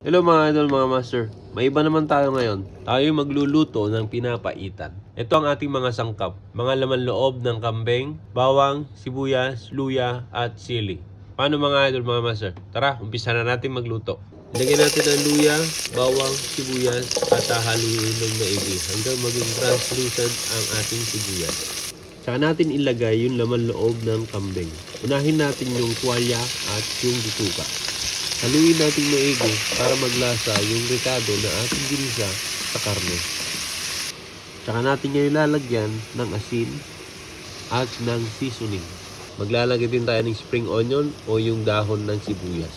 Hello mga idol, mga master. May iba naman tayo ngayon. Tayo magluluto ng pinapaitan. Ito ang ating mga sangkap. Mga laman loob ng kambing, bawang, sibuyas, luya, at sili. Paano mga idol, mga master? Tara, umpisa na natin magluto. Lagyan natin ng luya, bawang, sibuyas, at hahaluin ng maigi hanggang maging translucent ang ating sibuyas. Saka natin ilagay yung laman loob ng kambing. Unahin natin yung tuwalya at yung bituka. Haluin natin maigi para maglasa yung ricado na ating ginisa sa karne. Tsaka natin ngayon lalagyan ng asin at ng seasoning. Maglalagay din tayo ng spring onion o yung dahon ng sibuyas.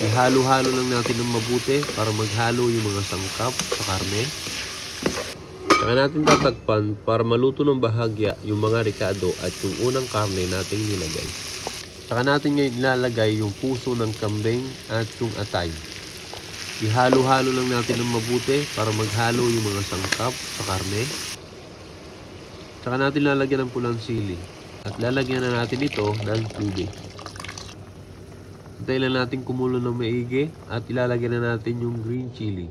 Ihalo-halo lang natin ng mabuti para maghalo yung mga sangkap sa karne. Tsaka natin tatakpan para maluto ng bahagya yung mga ricado at yung unang karne nating nilagay. Saka natin ngayon ilalagay yung puso ng kambing at yung atay. Ihalo-halo lang natin ng mabuti para maghalo yung mga sangkap sa karne. Saka natin lalagyan ng pulang sili. At lalagyan na natin ito ng tubig. Hintayin lang natin kumulo ng maigi at ilalagyan na natin yung green chili.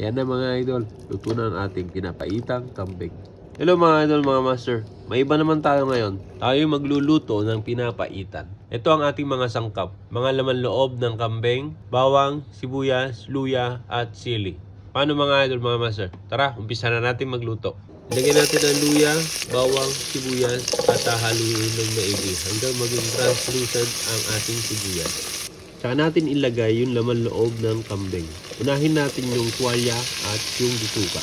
Ayan na mga idol, luto na ang ating pinapaitang kambing. Hello mga idol, mga master. May iba naman tayo ngayon. Tayo magluluto ng pinapaitan. Ito ang ating mga sangkap. Mga laman loob ng kambing, bawang, sibuyas, luya, at sili. Paano mga idol, mga master? Tara, umpisa na natin magluto. Lagyan natin ng luya, bawang, sibuyas, at hahaluin ng maigi hanggang maging translucent ang ating sibuyas. Saka natin ilagay yung laman loob ng kambing. Unahin natin yung tuwalya at yung bituka.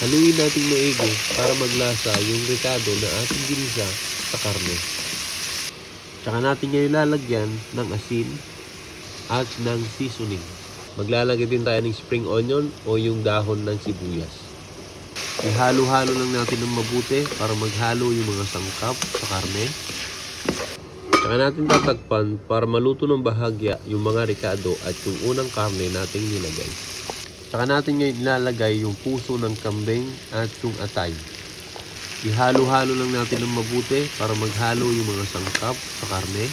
Haluin natin maigi para maglasa yung ricado na ating ginisa sa karne. Tsaka natin ngayon lalagyan ng asin at ng seasoning. Maglalagay din tayo ng spring onion o yung dahon ng sibuyas. Ihalo-halo lang natin ng mabuti para maghalo yung mga sangkap sa karne. Tsaka natin tatakpan para maluto ng bahagya yung mga ricado at yung unang karne nating nilagay. Tsaka natin ngayon ilalagay yung puso ng kambing at yung atay. Ihalo-halo lang natin ng mabuti para maghalo yung mga sangkap sa karne.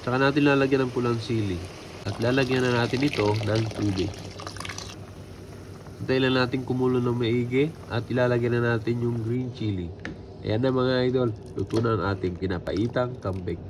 Tsaka natin lalagyan ng pulang sili. At lalagyan na natin ito ng tubig. Hintayin lang natin kumulo ng maigi at ilalagyan na natin yung green chili. Ayan na mga idol, luto na ang ating pinapaitang kambing.